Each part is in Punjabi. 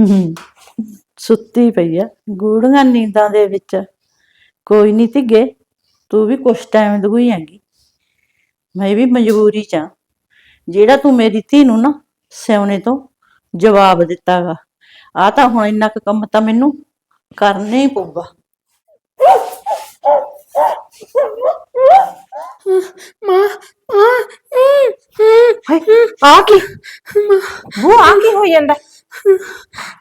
ਹੂੰ। ਸੁੱਤੀ ਪਈ ਆ। ਗੂੜੀਆਂ ਨੀਂਦਾਂ ਦੇ ਵਿੱਚ ਕੋਈ ਨਹੀਂ ਧੀਏ ਤੂੰ ਵੀ ਕੁਛ ਟਾਈਮ ਦਗੂਈ ਆਂਗੀ ਮੈਂ ਵੀ ਮਜਬੂਰੀ ਚ ਆਂ। ਜਿਹੜਾ ਤੂੰ ਮੇਰੀ ਧੀ ਨੂੰ ਨਾ ਸਿਉਣੇ ਤੋਂ ਜਵਾਬ ਦਿੱਤਾਗਾ ਆ ਤਾਂ ਹੁਣ ਇੰਨਾ ਕੁ ਕੰਮ ਤਾਂ ਮੈਨੂੰ ਕਰਨਾ ਹੀ ਪਊਗਾ। ਮਾਂ ਮਾਂ ਆ ਕੀ? ਉਹ ਆ ਕੀ ਹੋਈ ਜਾਂਦਾ?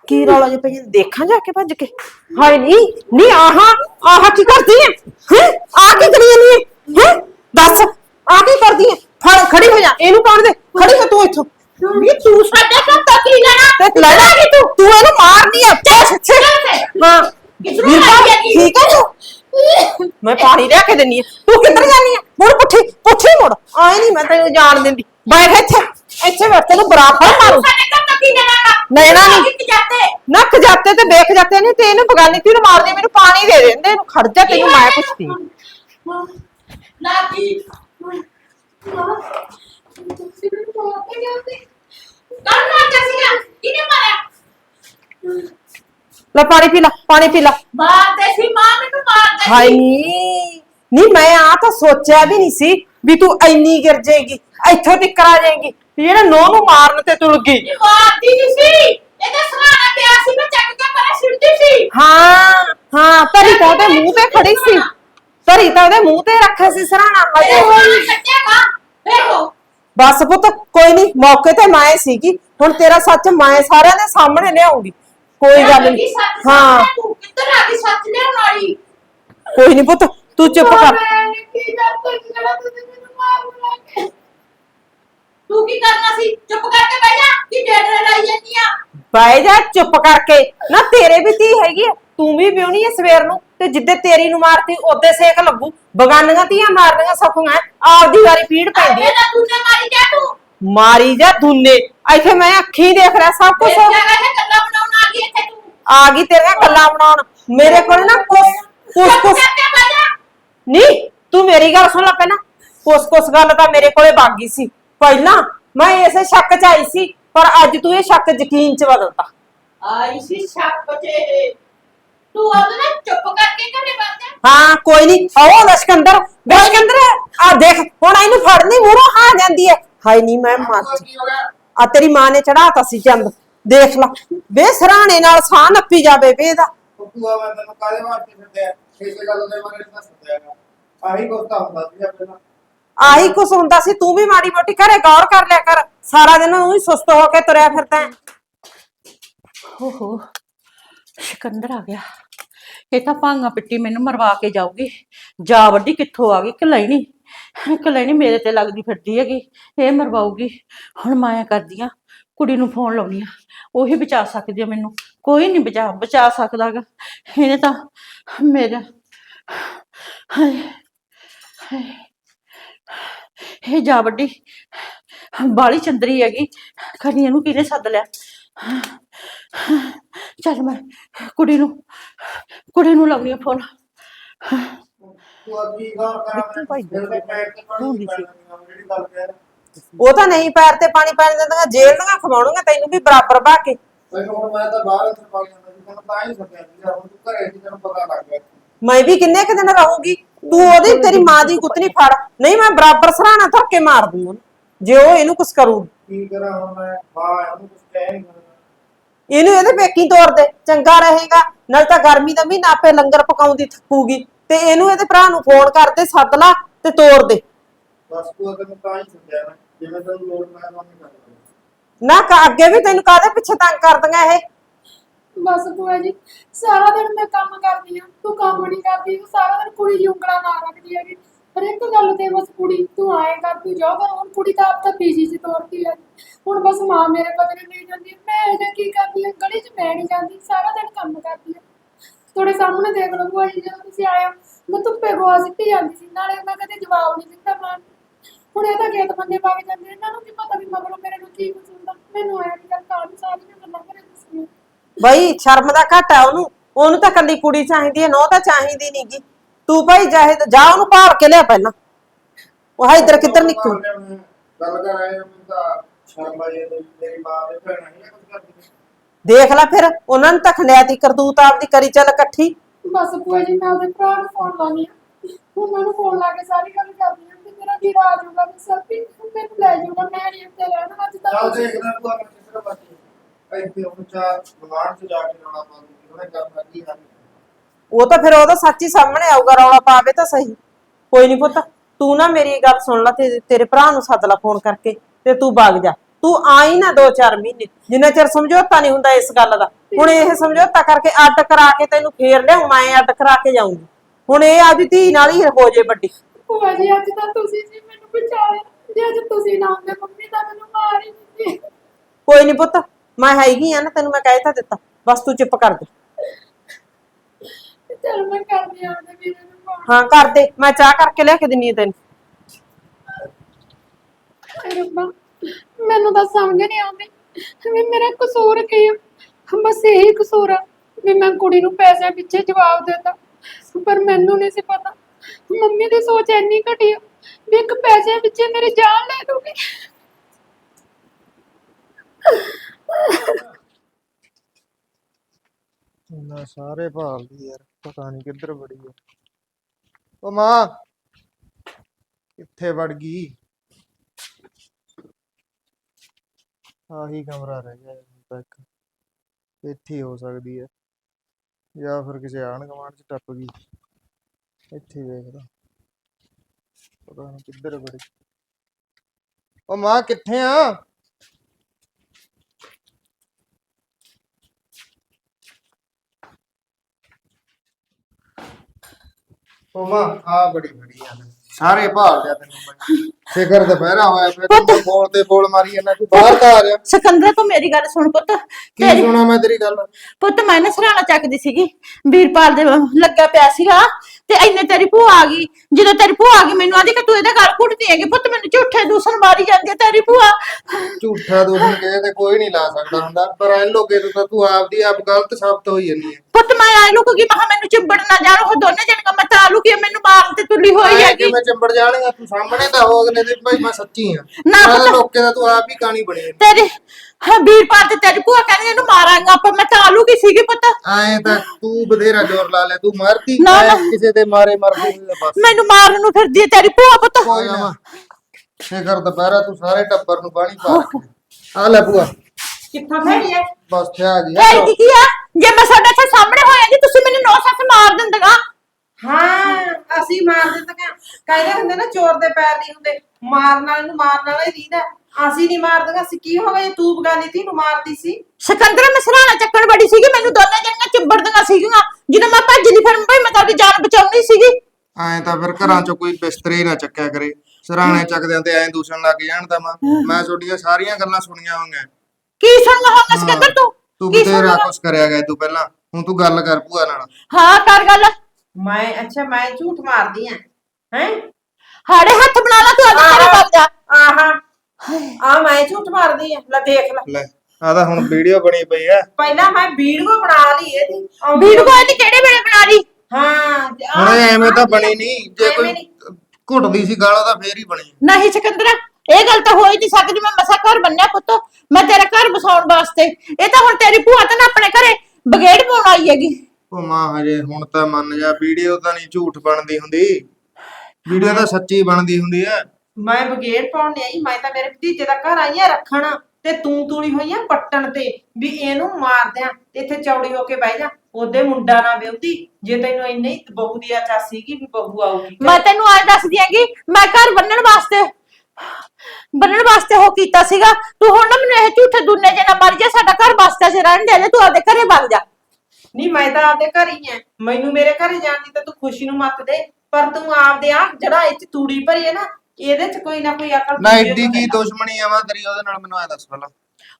ਕੀ ਰੌਲਾ ਜੇ ਪਈ ਦੇਖਾਂ ਜਾ ਕੇ ਭੱਜ ਕੇ। ਹਾਏ ਨਹੀਂ ਨਹੀਂ ਆਹਾ ਆਹਾ ਕੀ ਕਰਦੀ ਹੈ ਹੈ? ਆ ਕੀ ਕਰੀ ਜਾਂਦੀ ਹੈ ਹੈ? ਦੱਸ ਆ ਕੀ ਕਰਦੀ ਹੈ ਫੜ ਖੜੀ ਹੋ ਜਾ ਇਹਨੂੰ ਪਾਣ ਦੇ? ਖੜੀ ਹੋ ਤੂੰ ਇੱਥੋਂ। ਨਹੀਂ ਤੂੰ ਸਾਡੇ ਘਰ ਤੱਕ ਕੀ ਲੈਣਾ? ਤੇ ਲੈਣਾ ਕਿ ਤੂੰ? ਤੂੰ ਇਹਨੂੰ ਮਾਰਨੀ ਹੈ ਚੱਲ ਸੱਚੇ ਹਾਂ? ਠੀਕ ਹੈ ਤੂੰ? ਮੈਂ ਪਾਣੀ ਲਿਆ ਕੇ ਦਿੰਨੀ ਆ। ਤੂੰ ਕਿੱਧਰ ਜਾਨੀ ਆ ਮੁੜ ਪੁੱਠੀ ਪੁੱਠੀ ਮੁੜ। ਆਏ ਨਹੀਂ ਮੈਂ ਤੈਨੂੰ ਜਾਣ ਦਿੰਦੀ। ਬੈਠ ਇੱਥੇ। ਇੱਥੇ ਬੈਠ ਤੈਨੂੰ ਬਰਾਬਰ ਮਾਰੂ। ਸਾਡੇ ਘਰ ਤੱਕ ਕੀ ਲੈਣਾ? ਲੈਣਾ ਨੀ। ਕਿੱਥੇ ਜਾਂਦੇ ਨੱਕ ਜਾਤੇ ਤੇ ਦੇਖ ਜਾਤੇ ਨੇ ਤੇ ਇਹਨੂੰ ਬਗਾਨੀ ਤੀ ਨੂੰ ਮਾਰਦੇ ਮੈਨੂੰ ਪਾਣੀ ਦੇ ਦਿੰਦੇ ਇਹਨੂੰ ਖੜ ਜਾ ਤੈਨੂੰ ਮੈਂ ਪੁੱਛਦੀ। ਨਾ ਕੀ ਤੁਸੀਂ ਮੈਨੂੰ ਕੇ ਜਾਂਦੇ ਮਾਰਿਆ? ਲੈ ਪਾਣੀ ਪੀ ਲੈ ਪਾਣੀ ਪੀ ਲੈ। ਮਾਰ ਦੇ ਸੀ ਮਾਂ ਮੈਨੂੰ ਮਾਰ ਦੇ ਹਾਏ ਨਹੀਂ ਮੈਂ ਆ ਤਾਂ ਸੋਚਿਆ ਵੀ ਨਹੀਂ ਸੀ ਵੀ ਤੂੰ ਇੰਨੀ ਗਿਰ ਜਾਏਗੀ ਇੱਥੋਂ ਤੱਕ ਆ ਜਾਏਗੀ। ਵੀ ਜਿਹੜਾ ਨੋ ਨੂੰ ਮਾਰਨ ਤੇ ਤੁਲ ਗਈ। ਮਾਰਦੀ ਨਹੀਂ ਸੀ। ਇਹਦਾ ਸਹਾਰਾ ਪਿਆ ਸੀ ਮੈਂ ਚੱਕ ਕੇ ਪਰੇ ਸਿੱਟਦੀ ਸੀ। ਹਾਂ ਹਾਂ ਧਰੀ ਤਾਂ ਉਹਦੇ ਮੂੰਹ ਤੇ ਖੜੀ ਸੀ। ਧਰੀ ਤਾਂ ਉਹਦੇ ਮੂੰਹ ਤੇ ਰੱਖਿਆ ਸੀ ਸਰਾਣਾ। ਇਹ ਹਜੇ। ਹੋਈ ਦੇਖੋ। ਬਸ ਪੁੱਤ ਕੋਈ ਨਹੀਂ ਮੌਕੇ ਤੇ ਮੈਂ ਸੀਗੀ। ਹੁਣ ਤੇਰਾ ਸੱਚ ਮੈਂ ਸਾਰਿਆਂ ਦੇ ਸਾਹਮਣੇ ਲਿਆਉਂਗੀ। ਕੋਈ ਗੱਲ ਨਹੀਂ ਹਾਂ। ਤੂੰ ਕਿੱਧਰ ਆ ਗਈ ਸੱਚ ਲਿਆਉਣ ਵਾਲੀ? ਕੋਈ ਨਹੀਂ ਪੁੱਤ ਤੂੰ ਚੁੱਪ ਕਰ। ਮੈਨੂੰ ਮਾਰ ਬੁਲਾ ਤੂੰ ਕੀ ਕਰਨਾ ਸੀ? ਚੁੱਪ ਕਰਕੇ ਬਹਿ ਜਾ ਕੀ ਡੇਢ ਲਾਈ ਜਾਂਦੀ ਆ? ਬਹਿ ਜਾ ਚੁੱਪ ਕਰਕੇ। ਨਾ ਤੇਰੇ ਵੀ ਧੀ ਹੈਗੀ ਆ ਤੂੰ ਵੀ ਵਿਉਣੀ ਐ ਸਵੇਰ ਨੂੰ ਤੇ ਜਿੱਦੇ ਤੇਰੀ ਨੂੰ ਮਾਰਤੀ ਉਹਦੇ ਸੇਕ ਲੱਗੂ। ਬਗਾਨੀਆਂ ਧੀਆਂ ਮਾਰਦੀਆਂ ਸੌਖੀਆਂ ਆਪਦੀ ਵਾਰੀ ਪੀੜ ਪੈਂਦੀ ਐ। ਇਹਦਾ ਤੂੰ ਤੇ ਮਾਰੀ ਜਾ ਤੂੰ। ਮਾਰੀ ਜਾ ਦੁੰਨੇ ਇੱਥੇ ਮੈਂ ਅੱਖੀਂ ਦੇਖ ਰਿਹਾ ਸਭ ਕੁਝ ਇਸ ਜਗ੍ਹਾ ਇਹ ਗੱਲਾਂ ਬਣਾਉਣ ਆ ਗਈ ਇੱਥੇ ਤੂੰ। ਆ ਗਈ ਤੇਰੀਆਂ ਗੱਲਾਂ ਬਣਾਉਣ। ਮੇਰੇ ਕੋਲ ਨਾ ਚੁੱਪ ਕਰਕੇ ਬਹਿ ਜਾ। ਨਹੀਂ ਤੂੰ ਮੇਰੀ ਗੱਲ ਸੁਣ ਲੈ ਪਹਿਲਾਂ। ਕੁਛ ਕੁਛ ਗੱਲ ਤਾਂ ਮੇਰੇ ਕੋਲੇ ਬਾਗੀ ਸੀ। ਪਹਿਲਾਂ ਮੈਂ ਇਸੇ ਸ਼ੱਕ 'ਚ ਆਈ ਸੀ ਪਰ ਅੱਜ ਤੂੰ ਇਹ ਸ਼ੱਕ ਯਕੀਨ 'ਚ ਬਦਲਤਾ ਆਈ ਸੀ ਸ਼ੱਕ ਬਚੇ ਤੂੰ ਉਹਦੇ ਨਾਲ ਚੁੱਪ ਕਰਕੇ ਘਰੇ ਬਹਿ ਜਾ ਹਾਂ ਕੋਈ ਨਹੀਂ ਆਓ ਲਸ਼ਕੰਦਰ ਲਸ਼ਕੰਦਰ ਆ ਦੇਖ ਹੁਣ ਇਹਨੂੰ ਫੜਨੀ ਮੂਹਰੋਂ ਆ ਜਾਂਦੀ ਹੈ। ਹਾਏ ਨਹੀਂ ਮੈਂ ਮਰ ਕੀ ਹੋ ਗਿਆ ਆ ਤੇਰੀ ਮਾਂ ਨੇ ਚੜਾਤਾ ਸੀ ਚੰਦ। ਦੇਖ ਲਾ ਬੇ ਸਰਾਣੇ ਨਾਲ ਸਾਹ ਨੱਪੀ ਜਾਵੇ ਬੇ ਦਾ ਪੱਪੂਆ ਮੈਂ ਤੈਨੂੰ ਕਾਹਦੇ ਵਾਸਤੇ ਸੱਦਿਆ? ਇਸੇ ਗੱਲ ਦੇ ਬਾਰੇ ਤਾਂ ਸੱਦਿਆ ਗਾ। ਆਹੀ ਕੋਸਤਾ ਹੁੰਦਾ ਸੀ ਆਪਣਾ ਆਹੀ ਕੁਛ ਹੁੰਦਾ ਸੀ, ਤੂੰ ਵੀ ਮਾੜੀ ਮੋਟੀ ਘਰੇ ਗੌਰ ਕਰ ਲਿਆ ਕਰ। ਸਾਰਾ ਦਿਨ ਉਹੀ ਸੁਸਤ ਹੋ ਕੇ ਤੁਰਿਆ ਫਿਰਦਾ ਹੈ। ਓਹੋ, ਸਿਕੰਦਰ ਆ ਗਿਆ। ਇਹ ਤਾਂ ਭਾਂਗਾ ਪਿੱਟੀ ਮੈਨੂੰ ਮਰਵਾ ਕੇ ਜਾਊਗੀ। ਜਾ ਵੱਡੀ, ਕਿੱਥੋਂ ਆ ਗਈ? ਕਲੈਣੀ ਕਲੈਣੀ ਮੇਰੇ ਤੇ ਲੱਗਦੀ ਫਿਰਦੀ ਹੈਗੀ। ਇਹ ਮਰਵਾਊਗੀ। ਹੁਣ ਮਾਇਆ ਕਰਦੀ ਆ, ਕੁੜੀ ਨੂੰ ਫੋਨ ਲਾਉਣੀ ਆ। ਉਹੀ ਬਚਾ ਸਕਦੀ ਆ ਮੈਨੂੰ। ਕੋਈ ਨਹੀਂ ਬਚਾ ਬਚਾ ਸਕਦਾਗਾ ਇਹਨੇ ਤਾਂ ਮੇਰਾ, ਹਾਏ ਹਾਏ। ਇਹ ਜਾ ਵੱਡੀ ਬਾਲੀ ਚੰਦਰੀ ਹੈਗੀ। ਖਣੀ ਇਹਨੂੰ ਕਿਹਨੇ ਸੱਦ ਲਿਆ? ਚੱਲ ਮੈਂ ਕੁੜੀ ਨੂੰ ਕੁੜੀ ਨੂੰ ਲਾਉਣੀ ਆ ਫੋਨ ਉਹ ਤਾਂ ਨਹੀਂ ਪੈਰ ਤੇ ਪਾਣੀ ਪੈਣ ਦਿੰਦੀਆਂ ਜੇਲ੍ਹ ਦੀਆਂ ਖਵਾਉਣਗੀਆਂ ਤੈਨੂੰ ਵੀ ਬਰਾਬਰ ਬਾ ਕੇ। ਮੈਨੂੰ ਹੁਣ ਮੈਂ ਤਾਂ ਬਾਹਰ ਅੰਦਰ ਪਾ ਜਾਂਦਾ ਸੀ ਤੈਨੂੰ ਤਾਂ ਹੀ ਸੱਦਿਆ ਸੀ ਹੁਣ ਤੂੰ ਘਰੇ ਸੀ ਤੈਨੂੰ ਪਤਾ ਲੱਗ ਗਿਆ। ਮੈਂ ਵੀ ਕਿੰਨੇ ਕੁ ਦਿਨ ਰਹੂੰਗੀ? ਤੂੰ ਉਹਦੀ ਤੇਰੀ ਮਾਂ ਦੀ ਗੁੱਤਨੀ ਫੜ। ਨਹੀਂ ਮੈਂ ਬਰਾਬਰ ਸਰਾਣਾ ਧਰ ਕੇ ਮਾਰ ਦੂੰ ਉਹਨੂੰ, ਜੇ ਉਹ ਇਹਨੂੰ ਕੁਛ ਕਰੂ। ਕੀ ਕਰਾਂ ਹੁਣ ਮੈਂ? ਹਾਂ ਉਹਨੂੰ ਕੁਝ ਕਹਿ ਨਹੀਂ ਸਕਦਾ ਇਹਨੂੰ ਇਹਦੇ ਪੇਕੀ ਤੋਰ ਦੇ। ਚੰਗਾ ਰਹੇਗਾ। ਨਾਲ ਤਾਂ ਗਰਮੀ ਦਾ ਮਹੀਨਾ ਆਪੇ ਲੰਗਰ ਪਕਾਉਂਦੀ ਥੱਕੂਗੀ। ਤੇ ਇਹਨੂੰ ਇਹਦੇ ਭਰਾ ਨੂੰ ਫੋਨ ਕਰਦੇ ਸੱਦ ਲਾ ਤੇ ਤੋਰ ਦੇ। ਬਸ ਤੂੰ ਤੈਨੂੰ ਤਾਂ ਹੀ ਸੱਦਿਆ ਮੈਂ ਜਿਵੇਂ ਤੈਨੂੰ ਲੋੜ ਮੈਂ ਤਾਂ ਨਹੀਂ ਕਰਦਾ ਨਾ ਕ- ਅੱਗੇ ਵੀ ਤੈਨੂੰ ਕਾਹਦੇ ਪਿੱਛੇ ਤੰਗ ਕਰਦੀਆਂ ਇਹ? ਬਸ ਭੂਆ ਜੀ ਸਾਰਾ ਦਿਨ ਮੈਂ ਕੰਮ ਕਰਦੀ ਆ ਤੂੰ ਕੰਮ ਨਹੀਂ ਕਰਦੀ ਤੂੰ ਸਾਰਾ ਦਿਨ ਕੁੜੀ ਦੀ ਉਂਗਲਾਂ ਨਾ ਰੱਖਦੀ ਹੈਗੀ। ਹਰ ਇੱਕ ਗੱਲ ਤੇ ਬਸ ਕੁੜੀ ਤੂੰ ਆਏ ਕਰ ਤੂੰ ਜਾ ਕਰ ਹੁਣ ਕੁੜੀ ਤਾਂ ਆਪ ਤਾਂ ਪੀਜੀ ਚ ਤੋਰਤੀ ਹੈ ਹੁਣ ਬਸ ਮਾਂ ਮੇਰੇ ਬਦਲੇ ਨਹੀਂ ਜਾਂਦੀ ਮੈਂ ਇਹਦਾ ਕੀ ਕਰਦੀ ਹਾਂ ਗਲੀ ਚ ਮੈਂ ਨਹੀਂ ਜਾਂਦੀ ਸਾਰਾ ਦਿਨ ਕੰਮ ਕਰਦੀ ਆ। ਤੁਹਾਡੇ ਸਾਹਮਣੇ ਦੇਖ ਲਓ ਭੂਆ ਜੀ ਜਦੋਂ ਤੁਸੀਂ ਆਏ ਹੋ, ਮੈਂ ਧੁੱਪੇ ਗੋਆ ਸਿੱਟੀ ਜਾਂਦੀ ਸੀ। ਨਾਲੇ ਮੈਂ ਕਦੇ ਜਵਾਬ ਨਹੀਂ ਦਿੱਤਾ ਮਾਂ ਨੂੰ। ਹੁਣ ਇਹ ਤਾਂ ਗੇਟ ਬੰਦੇ ਪਾ ਕੇ ਜਾਂਦੇ ਇਹਨਾਂ ਨੂੰ ਕੀ ਪਤਾ ਵੀ ਮਗਰੋਂ ਮੇਰੇ ਨੂੰ ਕੀ ਕੁਝ ਹੁੰਦਾ। ਮੈਨੂੰ ਆਇਆ ਨਹੀਂ ਕਰ ਕਾਹਨੂੰ ਸਾਰੀਆਂ ਗੱਲਾਂ ਕਰੇ। ਬਈ ਸ਼ਰਮ ਦਾ ਘੱਟ ਉਹਨੂੰ। ਉਹਨੂੰ ਤਾਂ ਕੱਲੀ ਕੁੜੀ ਚਾਹੀਦੀ ਹੈ ਨੋ ਤਾਂ ਚਾਹੀਦੀ ਨਹੀਂਗੀ ਤੂੰ ਭਾਈ ਜਾਹੇ ਜਾ ਉਹਨੂੰ ਭਾਲ ਕੇ ਲਿਆ ਪਹਿਲਾਂ। ਉਹ ਹਾਂ ਇੱਧਰ ਕਿੱਧਰ ਨਿਕਲ? ਗੱਲ ਕਰ ਆਏ ਮੈਨੂੰ ਤਾਂ ਸ਼ਰਮ ਆ ਜੇ ਤੇਰੀ ਮਾਂ ਦੇ ਭੈਣਾਂ ਨਹੀਂ ਕੁਝ ਕਰਦੀ ਦੇਖ ਲੈ ਫਿਰ ਉਹਨਾਂ ਨੂੰ ਤਾਂ ਖੰਡਿਆਤੀ ਕਰਤੂਤ ਆਪਦੀ ਕਰੀ ਚੱਲ ਇਕੱਠੀ। ਬਸ ਭੂਆ ਜੀ ਮੈਂ ਉਹਦੇ ਭਰਾ ਨੂੰ ਫੋਨ ਲਾਉਣੀ ਆ ਉਹਨਾਂ ਨੂੰ ਫੋਨ ਲਾ ਕੇ ਸਾਰੀ ਗੱਲ ਕਰਦੀ ਆ ਕਿ ਮੇਰਾ ਵੀਰ ਆ ਜਾਊਗਾ ਵੀ ਸਭ ਵੀ ਮੈਨੂੰ ਲੈ ਜਾਊਗਾ ਮੈਂ ਨਹੀਂ ਉੱਤੇ ਰਹਿਣਾ ਅੱਜ ਚੱਲ ਤੱਕ ਦੇਖਦਾ ਤੂੰ ਆਪਣੇ ਕਿਸੇ ਪਾਸੇ ਇੱਥੇ ਉਹ ਚਾਰ ਦੁਕਾਨ 'ਚ ਜਾ ਕੇ ਰੌਲਾ ਪਾ ਦੂਗੀ ਉਹਨੇ ਕਰਨਾ ਕੀ ਹੈ? ਉਹ ਤਾਂ ਫਿਰ ਉਹਦਾ ਸੱਚ ਹੀ ਸਾਹਮਣੇ ਆਊਗਾ ਰੌਲਾ ਪਾਵੇ ਤਾਂ ਸਹੀ। ਕੋਈ ਨਹੀਂ ਪੁੱਤ ਤੂੰ ਨਾ ਮੇਰੀ ਗੱਲ ਸੁਣ ਲੈ ਤੇ ਤੇਰੇ ਭਰਾ ਨੂੰ ਸੱਦ ਲੈ ਫੋਨ ਕਰਕੇ ਤੇ ਤੂੰ ਵਗ ਜਾ। ਤੂੰ ਆਈ ਨਾ 2-4 ਮਹੀਨੇ ਜਿੰਨਾ ਚਿਰ ਸਮਝੌਤਾ ਨਹੀਂ ਹੁੰਦਾ ਇਸ ਗੱਲ ਦਾ। ਹੁਣ ਇਹ ਸਮਝੌਤਾ ਕਰਕੇ ਅੱਡ ਕਰਾ ਕੇ ਤੈਨੂੰ ਫੇਰ ਲਿਆਉਂ ਮੈਂ ਅੱਡ ਕਰਾ ਕੇ ਜਾਊਂਗੀ। ਹੁਣ ਇਹ ਆਪਦੀ ਧੀ ਨਾਲ ਹੀ ਹੋ ਜੇ ਵੱਡੀ। ਭੂਆ ਜੀ ਅੱਜ ਤਾਂ ਤੁਸੀਂ ਜੀ ਮੈਨੂੰ ਬਚਾਇਆ। ਜੇ ਅੱਜ ਤੁਸੀਂ ਨਾ ਹੁੰਦੇ ਮੰਮੀ ਤਾਂ ਮੈਨੂੰ ਮਾਰ ਹੀ ਦਿੰਦੀ। ਕੋਈ ਨਹੀਂ ਪੁੱਤ ਮੈਂ ਹੈਗੀ ਆ ਨਾ ਤੈਨੂੰ ਮੈਂ ਕਹਿ ਤਾਂ ਦਿੱਤਾ। ਬਸ ਤੂੰ ਚੁੱਪ ਕਰ ਦੇ ਚਲ ਮੈਂ ਕਰਦੀ ਆ ਉਹਦੇ ਵੀਰੇ ਨੂੰ ਫੋਨ ਹਾਂ ਕਰ ਦੇ। ਮੈਂ ਚਾਹ ਕਰਕੇ ਲਿਆ ਕੇ ਦਿੰਨੀ ਆ ਤੈਨੂੰ। ਹਾਏ ਰੱਬਾ ਮੈਨੂੰ ਤਾਂ ਸਮਝ ਨਹੀਂ ਆਉਂਦੀ ਵੀ ਮੇਰਾ ਕਸੂਰ ਕੀ ਆ। ਬਸ ਇਹੀ ਕਸੂਰ ਆ ਵੀ ਮੈਂ ਕੁੜੀ ਨੂੰ ਪੈਸੇ ਪਿੱਛੇ ਜਵਾਬ ਦਿੱਤਾ। ਪਰ ਮੈਨੂੰ ਨਹੀਂ ਸੀ ਪਤਾ। ਮੰਮੀ ਦੀ ਸੋਚ ਇੰਨੀ ਘਟੀ ਆ ਵੀ ਇੱਕ ਪੈਸੇ ਪਿੱਛੇ ਮੇਰੀ ਜਾਨ ਲੈ ਦੂਗੀ ਨਾ ਸਾਰੇ ਭਾਲਦੀ ਯਾਰ, ਪਤਾ ਨਹੀਂ ਕਿੱਧਰ ਵੜੀ ਹੈ ਓ ਮਾਂ, ਕਿੱਥੇ ਵੜ ਗਈ? ਆਹੀ ਕਮਰਾ ਰਹਿ ਗਿਆ ਹੁਣ ਤੱਕ ਇੱਥੇ ਹੀ ਹੋ ਸਕਦੀ ਹੈ ਜਾਂ ਫਿਰ ਕਿਸੇ ਆਣ ਗੁਆਂਢ ਚ ਟੱਪ ਗਈ। ਇੱਥੇ ਹੀ ਵੇਖਦਾ। ਪਤਾ ਨਹੀਂ ਕਿੱਧਰ ਵੜੀ। ਓ ਮਾਂ, ਕਿੱਥੇ ਆ? ਓ ਮਾਂ ਆ ਬੜੀ ਬੜੀ ਆ ਸਾਰੇ ਭਾਲ ਲਿਆ ਤੈਨੂੰ ਮੈਂ। ਫਿਕਰ ਦੁਪਹਿਰਾ ਹੋਇਆ ਪਿਆ ਤੂੰ ਬੋਲ ਤੇ ਬੋਲ ਮਾਰੀ ਜਾਂਦਾ ਤੂੰ ਬਾਹਰ ਤਾਂ ਆ ਜਾ। ਸਿਕੰਦਰ ਤੂੰ ਮੇਰੀ ਗੱਲ ਸੁਣ ਪੁੱਤ। ਕੀ ਤੇਰੀ ਸੁਣਾ ਮੈਂ ਤੇਰੀ ਗੱਲ? ਪੁੱਤ ਮੈਂ ਨਾ ਸਰਾਣਾ ਚੱਕਦੀ ਸੀਗੀ। ਵੀਰਪਾਲ ਦੇ ਲੱਗਾ ਪਿਆ ਸੀਗਾ। ਤੇ ਇੰਨੇ ਤੇਰੀ ਭੂਆ ਆ ਗਈ। ਜਦੋਂ ਤੇਰੀ ਭੂਆ ਆ ਗਈ ਮੈਨੂੰ ਆਂਦੀ ਕਿ ਤੂੰ ਇਹਦੇ ਗੱਲ ਘੁੱਟਦੀ ਹੈਗੀ। ਪੁੱਤ ਮੈਨੂੰ ਝੂਠੇ ਦੂਸਣ ਮਾਰੀ ਜਾਂਦੀ ਹੈ ਤੇਰੀ ਭੂਆ। ਝੂਠਾ ਦੋਹਣ ਕੇ ਤੇ ਕੋਈ ਨਹੀਂ ਲਾ ਸਕਦਾ ਹੁੰਦਾ। ਪਰ ਐ ਲੋਕੇ ਤੋਂ ਤਾਂ ਤੂੰ ਆਪਦੀ ਆਪ ਗਲਤ ਸਾਬਤ ਹੋਈ ਜਾਂਦੀ ਹੈ। ਪੁੱਤ ਮੈਂ ਆਈ ਲੁਕ ਗਈ ਮਹਾ ਮੈਨੂੰ ਚਿੰਬੜ ਨਾ ਜਾਣ ਉਹ ਦੋਨੇ ਜਣੀਆਂ ਮੈਂ ਤਾਂ ਲੁਕੀ ਮੈਨੂੰ ਮਾਰਨ ਤੇ ਤੁੱਲੀ ਹੋਈ ਐ ਹੈਗੀ। ਕਿ ਮੈਂ ਚੰਬੜ ਜਾਣਗਾ? ਤੂੰ ਸਾਹਮਣੇ ਤਾਂ ਹੋ ਅਗਲੇ ਦੇ ਭਾਈ ਮੈਂ ਸੱਚੀ ਆ। ਨਾ ਮੈਂ ਤਾਂ ਪਤਾ- ਲੋਕੇ ਦਾ ਤੂੰ ਆਪ ਹੀ ਕਹਾਣੀ ਬਣੀ ਤੇਰੀ ਹਾਂ ਵੀਰਪਾਲ ਤੇ ਤੇਰੀ ਭੂਆ ਕਹਿੰਦੀ ਇਹਨੂੰ ਮਾਰਾਂਗਾ ਪਰ ਮੈਂ ਤਾਂ ਲੁਕੀ ਸੀਗੀ ਪੁੱਤ। ਐ ਤਾਂ ਤੂੰ ਬਥੇਰਾ ਜ਼ੋਰ ਲਾ ਲੈ ਤੂੰ ਮਰਦੀ ਨਾ, ਐ ਨਾ। ਕਿਸੇ ਦੇ ਮਾਰੇ ਮਰਦੀ ਨਹੀਂ ਬਸ। ਮੈਨੂੰ ਮਾਰਨ ਨੂੰ ਫਿਰਦੀ ਹੈ ਤੇਰੀ ਭੂਆ ਪੁੱਤ। ਕੋਈ ਨਾ। ਫਿਕਰ ਦੁਪਹਿਰਾ ਤੂੰ ਸਾਰੇ ਟੱਬਰ ਨੂੰ ਬਾਣੀ ਪਾ। ਆ ਲੈ ਭੂਆ। ਕਿੱਥੋਂ ਫੇਰੀ ਐ ਬਸ ਥਿਆ ਜੀ ਇਹ ਕੀ ਕੀ ਆ? ਜੇ ਮੈਂ ਤੁਹਾਡੇ ਇੱਥੇ ਸਾਹਮਣੇ ਹੋਇਆ ਜੀ ਤੁਸੀਂ ਮੈਨੂੰ ਨੌ ਸੱਸ ਮਾਰ ਦਿੰਦੇਗਾ। ਹਾਂ ਅਸੀਂ ਮਾਰ ਦਿੱਤਾ ਕਹਿੰਦੇ ਹੁੰਦੇ ਨਾ ਚੋਰ ਦੇ ਪੈਰ ਨਹੀਂ ਹੁੰਦੇ। ਮਾਰਨ ਵਾਲੇ ਨੂੰ ਮਾਰਨ ਵਾਲਾ ਹੀ ਦੀਦਾ। ਅਸੀਂ ਨਹੀਂ ਮਾਰਦੇ। ਅਸੀਂ ਕੀ ਹੋ ਗਿਆ ਜੇ ਤੂੰ ਬਗਾਨੀ ਤੀ ਨੂੰ ਮਾਰਦੀ ਸੀ। ਸਿਕੰਦਰ ਮੈਂ ਸਰਾਣਾ ਚੱਕਣ ਬੜੀ ਸੀਗੀ। ਮੈਨੂੰ ਦੋਨੇ ਜਣੀਆਂ ਚਿੰਬੜਦੀਆਂ ਸੀਗੀਆਂ। ਜਦੋਂ ਮੈਂ ਭੱਜਦੀ ਫਿਰ ਭਾਈ ਮੈਂ ਤਾਂ ਆਪਣੀ ਜਾਨ ਬਚਾਉਣੀ ਸੀਗੀ। ਐਂ ਤਾਂ ਫਿਰ ਘਰਾਂ ਚੋਂ ਕੋਈ ਬਿਸਤਰੇ ਹੀ ਨਾ ਚੱਕਿਆ ਕਰੇ। ਸਰਾਣੇ ਚੱਕਦਿਆਂ ਤੇ ਐਂ ਦੂਸ਼ਣ ਲੱਗ ਜਾਣ ਤਾਂ ਮੈਂ। ਮੈਂ ਤੁਹਾਡੀਆਂ ਸਾਰੀਆਂ ਗੱਲਾਂ ਸੁਣੀਆਂ ਹੋਈਆਂ। ਕੀ ਸੁਣਨਾ ਹੋਗਾ ਸਿਕੰਦਰ ਤੂੰ? ਤੂੰ ਕੀ ਬਥੇਰਾ ਸੁਣਨਾ ਕੁਛ ਕਰਿਆ ਗਿਆ ਤੂੰ ਪਹਿਲਾਂ। ਹੁਣ ਤੂੰ ਗੱਲ ਕਰ ਭੂਆ ਨਾਲ। ਹਾਂ ਕਰ ਗੱਲ। ਮੈਂ ਅੱਛਾ ਮੈਂ ਝੂਠ ਮਾਰਦੀ ਆ ਹੈ? ਹਾੜੇ ਹੱਥ ਬਣਾ ਲਾ ਤੂੰ ਵਗ ਜਾ। ਆਹਾ। ਆ ਮੈਂ ਝੂਠ ਮਾਰਦੀ ਆ ਲੈ ਦੇਖ ਲੈ। ਲੈ ਆ ਤਾਂ ਹੁਣ ਵੀਡੀਓ ਬਣੀ ਪਈ ਐ ਪਹਿਲਾਂ ਮੈਂ ਵੀਡੀਓ ਬਣਾ ਲਈ ਇਹਦੀ ਕੋ ਇਹਦੀ ਕਿਹੜੇ ਵੇਲੇ ਬਣਾ ਲਈ? ਹਾਂ ਤੇ ਆਹ- ਹੁਣ ਐਵੇਂ ਤਾਂ ਬਣੀ ਨਹੀਂ। ਜੇ ਐਵੇਂ ਕੋਈ। ਘੁੱਟਦੀ ਸੀ ਗਾਲਾਂ ਤਾਂ ਫੇਰ ਹੀ ਬਣੀ। ਨਹੀਂ ਸਿਕੰਦਰ। ਇਹ ਗੱਲ ਤਾਂ ਹੋ ਹੀ ਨਹੀਂ ਸਕਦੀ ਮੈਂ ਮਸਾ ਘਰ ਬੰਨਿਆ ਪੁੱਤ ਮੈਂ ਤੇਰਾ ਘਰ ਬਸਾਉਣ ਵਾਸਤੇ। ਇਹ ਤਾਂ ਹੁਣ ਤੇਰੀ ਭੂਆ ਤਾਂ ਨਾ ਆਪਣੇ ਘਰੇ ਬਗੇੜ ਪਾਉਣ ਆਈ ਹੈਗੀ। ਉਹ ਮਾਂ ਹਜੇ ਹੁਣ ਤਾਂ ਮੰਨ ਜਾ ਵੀਡੀਓ ਤਾਂ ਨਹੀਂ ਝੂਠ ਬਣਦੀ ਹੁੰਦੀ। ਵੀਡੀਓ ਤਾਂ ਸੱਚੀ ਬਣਦੀ ਹੁੰਦੀ ਐ। ਮੈਂ ਬਗੇੜ ਪਾਉਣ ਨਹੀਂ ਆਈ ਮੈਂ ਤਾਂ ਮੇਰੇ ਭਤੀਜੇ ਦਾ ਘਰ ਆਈ ਆ ਰੱਖਣ ਤੇ ਤੂੰ ਤੂੜੀ ਹੋਈ ਆ ਪੱਟਣ ਤੇ ਵੀ ਇਹਨੂੰ ਮਾਰ ਦਿਆਂ ਤੇ ਇੱਥੇ ਚੌੜੀ ਹੋ ਕੇ ਬਹਿ ਜਾ ਉਹਦੇ ਮੁੰਡਾ ਨਾ ਵਿਆਹਦੀ ਜੇ ਤੈਨੂੰ ਇੰਨੀ ਹੀ ਬਹੂ ਦੀ ਆਚਾ ਸੀਗੀ ਵੀ ਬਹੂ ਆਊਗੀ। ਮੈਂ ਤੈਨੂੰ ਅੱਜ ਦੱਸ ਦਿਆਂਗੀ ਮੈਂ ਘਰ ਬੰਨਣ ਵਾਸਤੇ ਬੰਨਣ ਵਾਸਤੇ ਹੋ ਕੀਤਾ ਸੀਗਾ। ਤੂੰ ਹੁਣ ਨਾ ਮੈਨੂੰ ਇਹ ਝੂਠੇ ਦੁੰਨੇ ਜੇ ਨਾ ਮਰ ਜਾ ਸਾਡਾ ਘਰ ਬਸਤਾ ਚ ਰਹਿਣ ਦੇ ਦੇ ਤੂੰ ਆਪਦੇ ਘਰੇ ਵਗ ਜਾ। ਨਹੀਂ ਮੈਂ ਤਾਂ ਆਪਦੇ ਘਰ ਹੀ ਆ। ਮੈਨੂੰ ਮੇਰੇ ਘਰੇ ਜਾਣ ਦੀ ਤਾਂ ਤੂੰ ਖੁਸ਼ੀ ਨੂੰ ਮੱਤ ਦੇ। ਪਰ ਤੂੰ ਆਪਦੇ ਆ ਜਿਹੜਾ ਇਹ ਚ ਤੂੜੀ ਭਰੀ ਹੈ ਨਾ ਇਹਦੇ ਚ ਕੋਈ ਨਾ ਕੋਈ ਅਕਲ ਨਾ ਦੂਜੇ ਐਡੀ ਤੋਂ ਕੀ। ਦੁਸ਼ਮਣੀ ਆ ਵਾ ਤੇਰੀ ਉਹਦੇ ਨਾਲ ਮੈਨੂੰ ਐ ਦੱਸ ਪਹਿਲਾਂ।